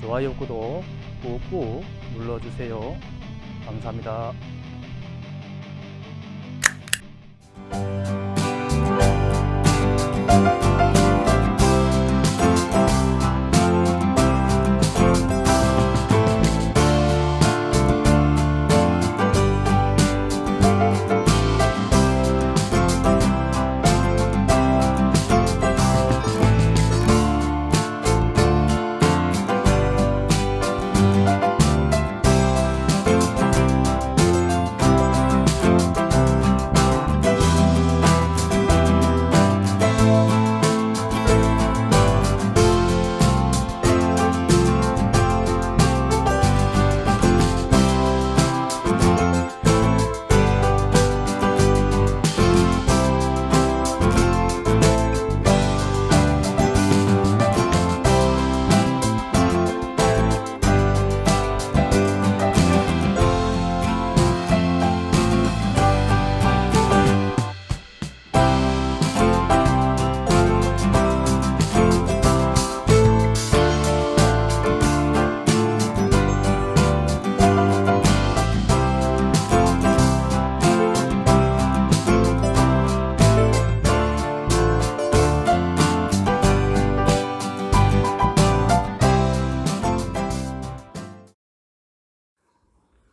좋아요, 구독 꾹꾹 눌러주세요. 감사합니다.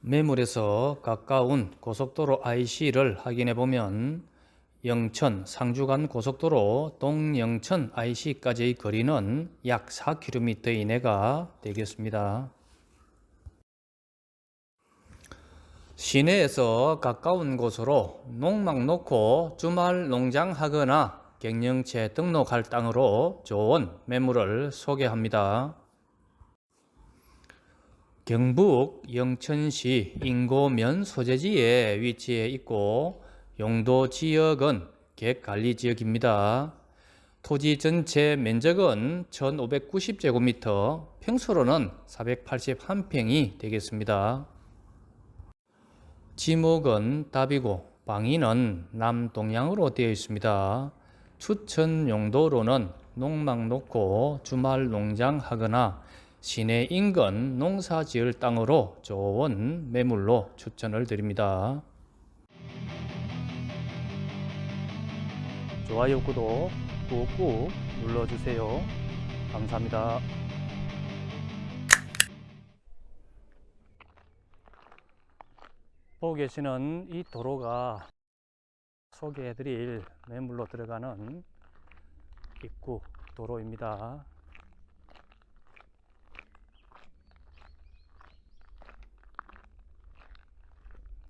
매물에서 가까운 고속도로 IC를 확인해 보면 영천 상주 간 고속도로 동영천 IC까지의 거리는 약 4km 이내가 되겠습니다. 시내에서 가까운 곳으로 농막 놓고 주말 농장하거나 갱년체 등록할 땅으로 좋은 매물을 소개합니다. 경북 영천시 인고면 소재지에 위치해 있고 용도 지역은 객관리 지역입니다. 토지 전체 면적은 1590제곱미터, 평수로는 481평이 되겠습니다. 지목은 답이고 방위는 남동향으로 되어 있습니다. 추천 용도로는 농막 놓고 주말 농장 하거나 시내 인근 농사 지을 땅으로 좋은 매물로 추천을 드립니다. 좋아요, 구독 꾹꾹 눌러주세요. 감사합니다. 보고 계시는 이 도로가 소개해드릴 매물로 들어가는 입구 도로입니다.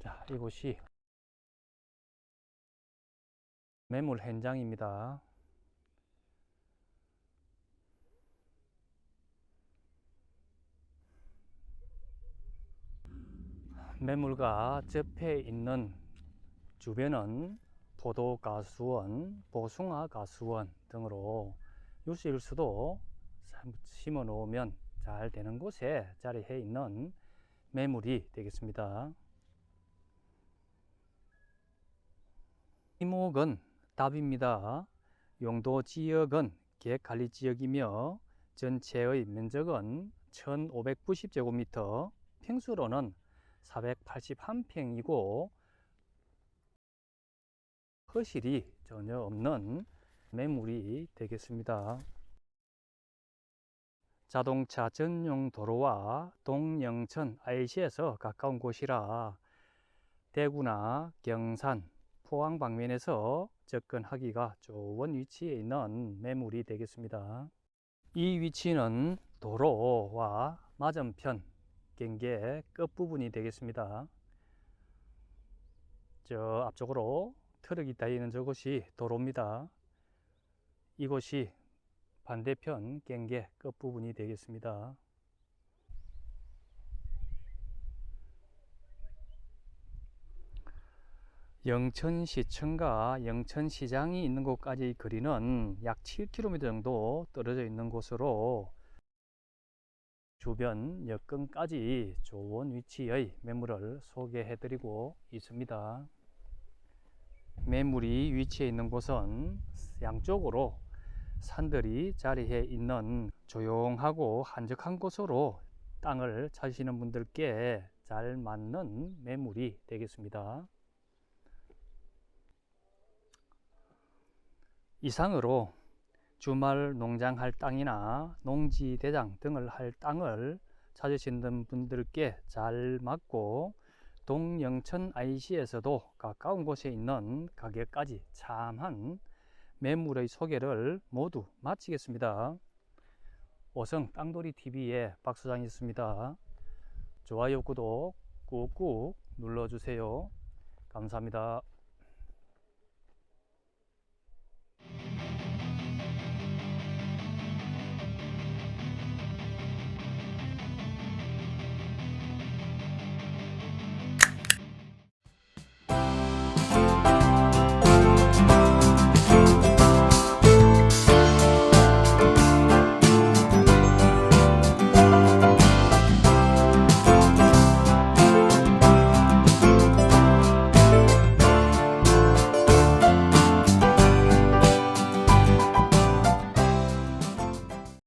자, 이곳이 매물 현장입니다. 매물과 접해 있는 주변은 포도 가수원, 보숭아 가수원 등으로 유실수도 심어 놓으면 잘 되는 곳에 자리해 있는 매물이 되겠습니다. 이목은 답입니다. 용도 지역은 계획관리 지역이며 전체의 면적은 1590제곱미터, 평수로는 481평이고 허실이 전혀 없는 매물이 되겠습니다. 자동차 전용 도로와 동영천 IC에서 가까운 곳이라 대구나 경산, 포항 방면에서 접근하기가 좋은 위치에 있는 매물이 되겠습니다. 이 위치는 도로와 맞은편 경계 끝부분이 되겠습니다. 저 앞쪽으로 트럭이 다니는 저곳이 도로입니다. 이곳이 반대편 경계 끝부분이 되겠습니다. 영천시청과 영천시장이 있는 곳까지 거리는 약 7km 정도 떨어져 있는 곳으로 주변 여건까지 좋은 위치의 매물을 소개해 드리고 있습니다. 매물이 위치해 있는 곳은 양쪽으로 산들이 자리해 있는 조용하고 한적한 곳으로 땅을 찾으시는 분들께 잘 맞는 매물이 되겠습니다. 이상으로 주말 농장 할 땅이나 농지 대장 등을 할 땅을 찾으시는 분들께 잘 맞고 동영천 IC에서도 가까운 곳에 있는 가게까지 참한 매물의 소개를 모두 마치겠습니다. 오성 땅돌이 TV의 박소장이었습니다. 좋아요, 구독 꾹꾹 눌러주세요. 감사합니다.